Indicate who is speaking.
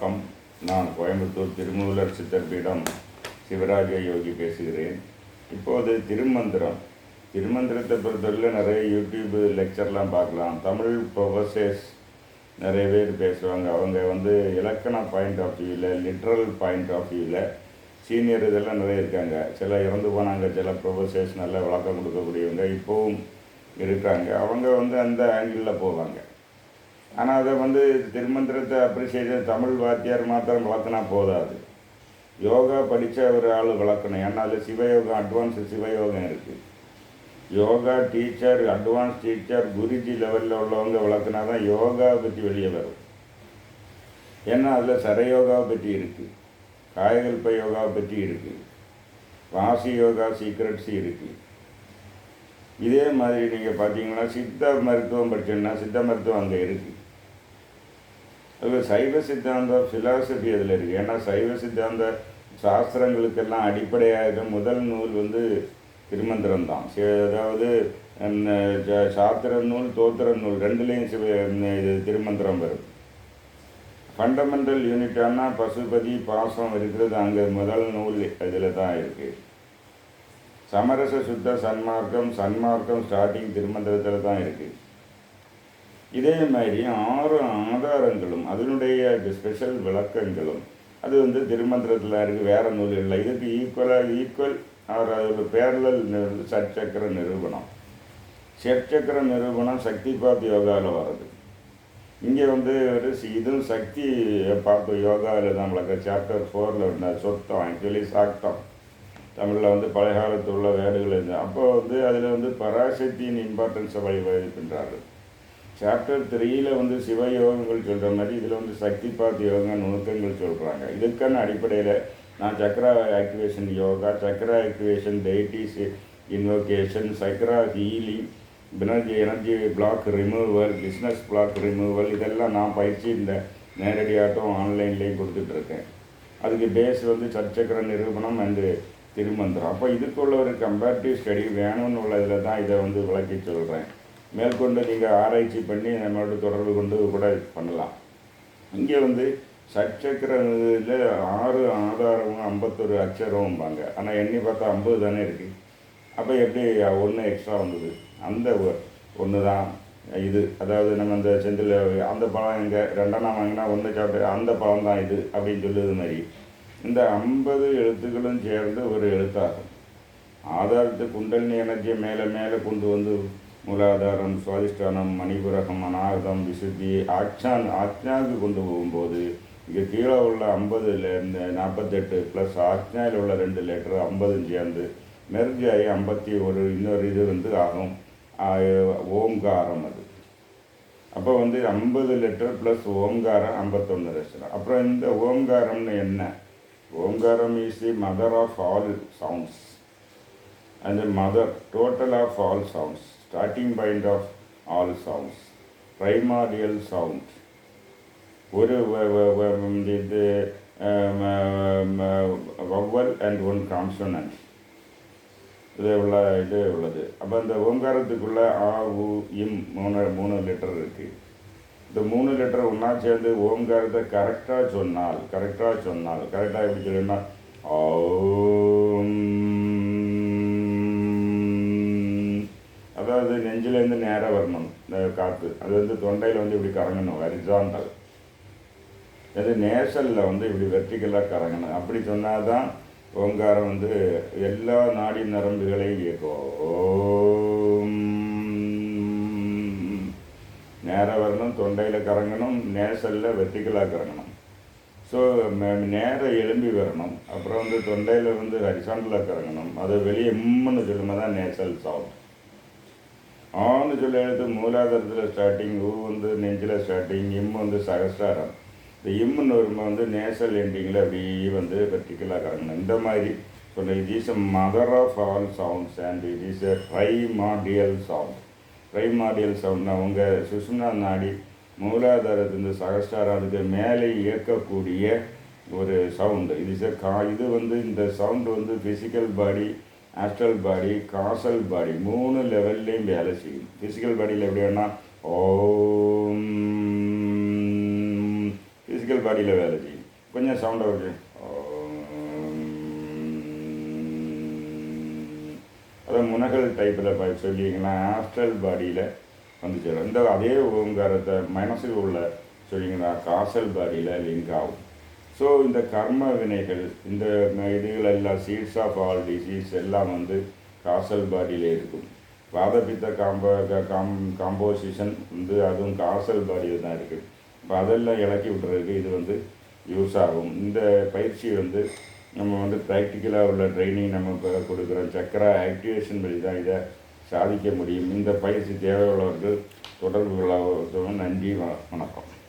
Speaker 1: வணக்கம். நான் கோயம்புத்தூர் திருமூலர் சித்தர் பீடம் சிவராஜ யோகி பேசுகிறேன். இப்போது திருமந்திரம். திருமந்திரத்தை பொறுத்தவரையில் நிறைய யூடியூப் லெக்சர்லாம் பார்க்கலாம். தமிழ் ப்ரொஃபஸர்ஸ் நிறைய பேர் பேசுவாங்க. அவங்க வந்து இலக்கண பாயிண்ட் ஆஃப் வியூவில் லிட்ரல் பாயிண்ட் ஆஃப் வியூவில் சீனியர் இதெல்லாம் நிறைய இருக்காங்க. சில இறந்து போனாங்க. சில ப்ரொஃபஸர்ஸ் நல்லா விளக்கம் கொடுக்கக்கூடியவங்க இப்போவும் இருக்காங்க. அவங்க வந்து அந்த ஆங்கிளில் போவாங்க. ஆனால் அதை வந்து திருமந்திரத்தை அப்ரிஷியேட் தமிழ் வாத்தியார் மாத்திரம் வளர்த்தினா போதாது. யோகா படித்த ஒரு ஆள் வளர்க்கணும். ஏன்னா அதில் சிவயோகம் அட்வான்ஸ் சிவயோகம் இருக்குது yoga teacher advance teacher Guruji லெவலில் உள்ளவங்க வளர்த்தினா தான் யோகாவை பற்றி வெளியே வரும். ஏன்னா அதில் சரயோகாவை பற்றி இருக்குது காயகல்ப யோகாவை பற்றி இருக்குது வாசி யோகா சீக்ரெட்ஸ் இருக்குது இதே மாதிரி நீங்கள் பார்த்தீங்கன்னா சித்த மருத்துவம் படிச்சோன்னா சித்த மருத்துவம் அங்கே இருக்குது அது சைவ சித்தாந்தம் ஃபிலாசபி அதில் இருக்குது ஏன்னா சைவ சித்தாந்த சாஸ்திரங்களுக்கெல்லாம் அடிப்படையாக முதல் நூல் வந்து திருமந்திரம் தான் அதாவது சாத்திர நூல் தோத்திர நூல் ரெண்டுலேயும் சிவ இது திருமந்திரம் வரும். ஃபண்டமெண்டல் யூனிட்டானா பசுபதி பாசம் இருக்கிறது அங்கே முதல் நூல் இதில் தான் இருக்குது சமரச சுத்த சன்மார்க்கம் சன்மார்க்கம் ஸ்டார்டிங் திருமந்திரத்தில் தான் இருக்குது இதே மாதிரி ஆறு ஆதாரங்களும் அதனுடைய ஸ்பெஷல் விளக்கங்களும் அது வந்து திருமந்திரத்தில் இருக்குது வேறு நூல் இல்லை. இதுக்கு ஈக்குவலாக ஈக்குவல் ஆர் அதோட பேரலல் சட்சக்கர நிரூபணம். ஷட்சக்கர நிரூபணம் சக்தி பாத் யோகாவில் வருது இங்கே வந்து ஒரு இதுவும் சக்தி பார்த்து யோகாவில் தான் விளக்க சாப்டர் ஃபோரில் இருந்த சொத்தம் ஆக்சுவலி சாக்தம் தமிழில் வந்து பழைய காலத்தில் உள்ள வேடுகள் இருந்தால் அப்போ வந்து அதில் வந்து பராசக்தியின் இம்பார்ட்டன்ஸை வழிவகுக்கின்றார்கள். சாப்டர் த்ரீயில் வந்து சிவ யோகங்கள் சொல்கிற மாதிரி இதில் வந்து சக்தி பாத் யோகா நுணுக்கங்கள் சொல்கிறாங்க இதுக்கான அடிப்படையில் நான் chakra activation yoga chakra activation deities invocation chakra healing energy energy block removal business block removal இதெல்லாம் நான் பயிற்சி இந்த நேரடியாகட்டும் ஆன்லைன்லேயும் கொடுத்துட்ருக்கேன். அதுக்கு பேஸ் வந்து சச்சக்கர நிரூபணம் அண்டு திருமந்திரம். அப்போ இதுக்குள்ள ஒரு கம்பேரிட்டிவ் ஸ்டடி வேணும்னு உள்ளதில் தான் இதை வந்து விளக்கி சொல்கிறேன் மேற்கொண்டு நீங்கள் ஆராய்ச்சி பண்ணி நம்மளோட தொடர்பு கொண்டு கூட பண்ணலாம். இங்கே வந்து சச்சக்கர ஆறு ஆதாரமும் ஐம்பத்தொரு அக்ஷரமும்பாங்க. ஆனால் எண்ணி பார்த்தா ஐம்பது தானே இருக்குது அப்போ எப்படி ஒன்று எக்ஸ்ட்ரா வந்தது? அந்த ஒன்று தான் இது அதாவது நம்ம அந்த செந்தில் அந்த பழம் எங்கே? ரெண்டாம் வாங்கினா ஒன்று சாப்பிட்டு அந்த பழம் தான் இது அப்படின்னு சொல்லுது மாதிரி. இந்த ஐம்பது எழுத்துக்களும் சேர்ந்து ஒரு எழுத்தாகும். ஆதாரத்து குண்டலினி எனர்ஜியை மேலே மேலே கொண்டு வந்து மூலாதாரம் சுவாதிஷ்டானம் மணிபுரகம் அநாகதம் விசுத்தி ஆக்ஷான் ஆக்ஞாவுக்கு கொண்டு போகும்போது இங்கே கீழே உள்ள ஐம்பதுல இந்த நாற்பத்தெட்டு ப்ளஸ் ஆக்ஞாவில் உள்ள ரெண்டு லெட்டர் ஐம்பதும் சேர்ந்து மெர்ஜ் ஆகி ஐம்பத்தி ஒரு இன்னொரு இது வந்து ஆகும். ஓம்காரம் அது. அப்போ வந்து ஐம்பது லிட்டர் ப்ளஸ் ஓம்காரம் ஐம்பத்தொன்று லட்சம் அப்புறம் இந்த ஓம்காரம்னு என்ன? ஓம்காரம் is the mother of all sounds and mother total of all sounds starting point of all sounds primordial sound ஒரு வ- வ- வ- இது வவ்வல் அண்ட் ஒன் கான்சனன்ட் இது உள்ள இது உள்ளது. அப்போ இந்த ஓங்காரத்துக்குள்ள ஆ உ இம் மூணு மூணு லிட்டர் இருக்குது இந்த மூணு லிட்டர் ஒன்றா சேர்ந்து ஓங்காரத்தை கரெக்டாக சொன்னால் கரெக்டாக சொன்னால் கரெக்டாக எப்படி சொல்லணும்னா ஓ நேராக வரணும். இந்த காற்று அது வந்து தொண்டையில் வந்து இப்படி கறங்கணும். ஹரிசாண்டல் அது நேசலில் வந்து இப்படி வெர்டிக்கலாக கறங்கணும். அப்படி சொன்னால் தான் ஓங்காரம் வந்து எல்லா நாடி நரம்புகளையும் இயக்கும். ஓம் நேராக வரணும் தொண்டையில் கறங்கணும் நேசலில் வெர்டிக்கலாக கறங்கணும். ஸோ நேரம் எலும்பி வரணும். அப்புறம் வந்து தொண்டையில் வந்து ஹரிசாண்டலாக கறங்கணும். அதை வெளியே இம்முன்னு சொல்லும்போது தான் நேசல் சவுண்ட் ஆன்னு சொல்லி எழுத்து மூலாதாரத்தில் ஸ்டார்டிங் ஊ வந்து நெஞ்சில் ஸ்டார்டிங் இம் வந்து சகஸ்டாரம் இந்த இம்முன்னு வரும்போது வந்து நேசல் எண்டிங்கில் அப்படியே வந்து வெர்டிக்கலாக கறங்கணும் இந்த மாதிரி சொல்ல it is a mother of all sounds and it is a primordial sound primordial சவுண்ட்னா உங்கள் சுஷ்மா நாடி மூலாதாரத்திலிருந்து சகஸ்டாரம் அதுக்கு மேலே இயக்கக்கூடிய ஒரு சவுண்டு இது இஸ் கா இது வந்து இந்த சவுண்டு வந்து physical body astral body causal body மூணு லெவல்லையும் வேலை செய்யும். ஃபிசிக்கல் பாடியில் எப்படி வேணால் ஓம் ஃபிசிக்கல் பாடியில் வேலை செய்யும். கொஞ்சம் சவுண்டாக வருது அதான் முனகல் டைப்பில் சொல்லிங்கன்னா ஆஸ்ட்ரல் பாடியில் வந்து சேரும். இந்த அதே ஓங்காரத்தை மனசில் உள்ள சொல்லிங்கன்னா காசல் பாடியில் லிங்க் ஆகும். ஸோ இந்த கர்ம வினைகள் இந்த இதுகள் எல்லாம் சீட்ஸ் ஆஃப் ஆல் டிசீஸ் எல்லாம் வந்து காசல் பாடியில் இருக்கும். வாதப்பித்த காம்ப காம் காம்போசிஷன் வந்து அதுவும் காசல் பாடியில் தான் இருக்குது இப்போ அதெல்லாம் இலக்கி விட்டுறதுக்கு இது வந்து யூஸ் ஆகும். இந்த பயிற்சி வந்து நம்ம வந்து ப்ராக்டிக்கலாக உள்ள ட்ரைனிங் நம்ம இப்போ கொடுக்குறோம் சக்கரா ஆக்டிவேஷன் வழி தான் இதை சாதிக்க முடியும். இந்த பயிற்சி தேவையுள்ளவர்கள் தொடர்பு கொள்ளவும் நன்றி வ- வணக்கம்.